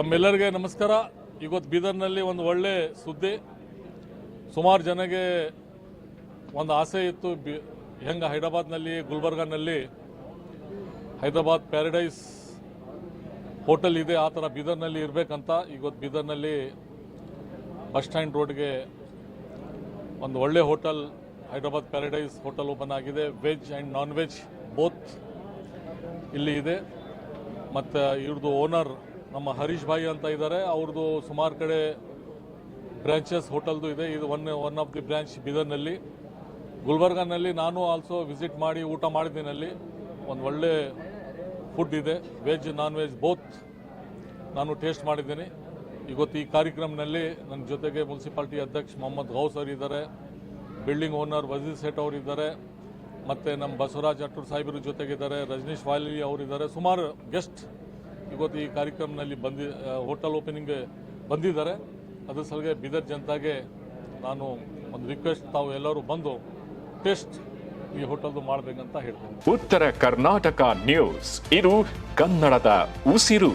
ತಮ್ಮೆಲ್ಲರಿಗೆ ನಮಸ್ಕಾರ. ಇವತ್ತು ಬೀದರ್ನಲ್ಲಿ ಒಂದು ಒಳ್ಳೆ ಸುದ್ದಿ. ಸುಮಾರು ಜನಗೆ ಒಂದು ಆಸೆ ಇತ್ತು. ಬಿ, ಹೆಂಗೆ ಹೈದರಾಬಾದ್ನಲ್ಲಿ, ಗುಲ್ಬರ್ಗಾನಲ್ಲಿ ಹೈದರಾಬಾದ್ ಪ್ಯಾರಡೈಸ್ ಹೋಟೆಲ್ ಇದೆ, ಆ ಥರ ಬೀದರ್ನಲ್ಲಿ ಇರಬೇಕಂತ. ಇವತ್ತು ಬೀದರ್ನಲ್ಲಿ ಬಸ್ ಸ್ಟ್ಯಾಂಡ್ ರೋಡ್ಗೆ ಒಂದು ಒಳ್ಳೆ hotel, Hyderabad Paradise hotel open ಆಗಿದೆ. Veg and non veg both ಇಲ್ಲಿ ಇದೆ. ಮತ್ತು ಇವ್ರದ್ದು ಓನರ್ ನಮ್ಮ ಹರೀಶ್ ಭಾಯಿ ಅಂತ ಇದ್ದಾರೆ. ಅವ್ರದ್ದು ಸುಮಾರು ಕಡೆ ಬ್ರಾಂಚಸ್ ಹೋಟೆಲ್ದು ಇದೆ. ಇದು one one of the branch ಬೀದರ್ನಲ್ಲಿ. ಗುಲ್ಬರ್ಗಾನಲ್ಲಿ ನಾನು ಆಲ್ಸೋ ವಿಸಿಟ್ ಮಾಡಿ ಊಟ ಮಾಡಿದ್ದೀನಿ ಅಲ್ಲಿ. ಒಂದು ಒಳ್ಳೆ ಫುಡ್ ಇದೆ. ವೆಜ್ ನಾನ್ ವೆಜ್ ಬೋತ್ ನಾನು ಟೇಸ್ಟ್ ಮಾಡಿದ್ದೀನಿ. ಇವತ್ತು ಈ ಕಾರ್ಯಕ್ರಮದಲ್ಲಿ ನನ್ನ ಜೊತೆಗೆ ಮುನ್ಸಿಪಾಲ್ಟಿ ಅಧ್ಯಕ್ಷ ಮೊಹಮ್ಮದ್ ಗೌಸ್ ಇದ್ದಾರೆ. ಬಿಲ್ಡಿಂಗ್ ಓನರ್ ವಜೀರ್ ಸೇಠ್ ಅವರು ಇದ್ದಾರೆ. ಮತ್ತು ನಮ್ಮ ಬಸವರಾಜ್ ಅಟ್ಟೂರ್ ಸಾಹೇಬರ ಜೊತೆಗಿದ್ದಾರೆ. ರಜನೀಶ್ ವಾಲಿ ಅವರಿದ್ದಾರೆ ಸುಮಾರು ಗೆಸ್ಟ್ ಇವತ್ತು ಈ ಕಾರ್ಯಕ್ರಮದಲ್ಲಿ ಬಂದಿ ಹೋಟೆಲ್ ಓಪನಿಂಗ್ ಬಂದಿದ್ದಾರೆ. ಅದ್ರ ಸಲುವಾಗಿ ಬೀದರ್ ಜನತಾಗೆ ನಾನು ಒಂದು ರಿಕ್ವೆಸ್ಟ್ ತಾವು ಎಲ್ಲರೂ ಬಂದು ಟೆಸ್ಟ್ ಈ ಹೋಟೆಲ್ದು ಮಾಡಬೇಕಂತ ಹೇಳ್ತೀನಿ. ಉತ್ತರ ಕರ್ನಾಟಕ ನ್ಯೂಸ್ ಇದು ಕನ್ನಡದ ಉಸಿರು.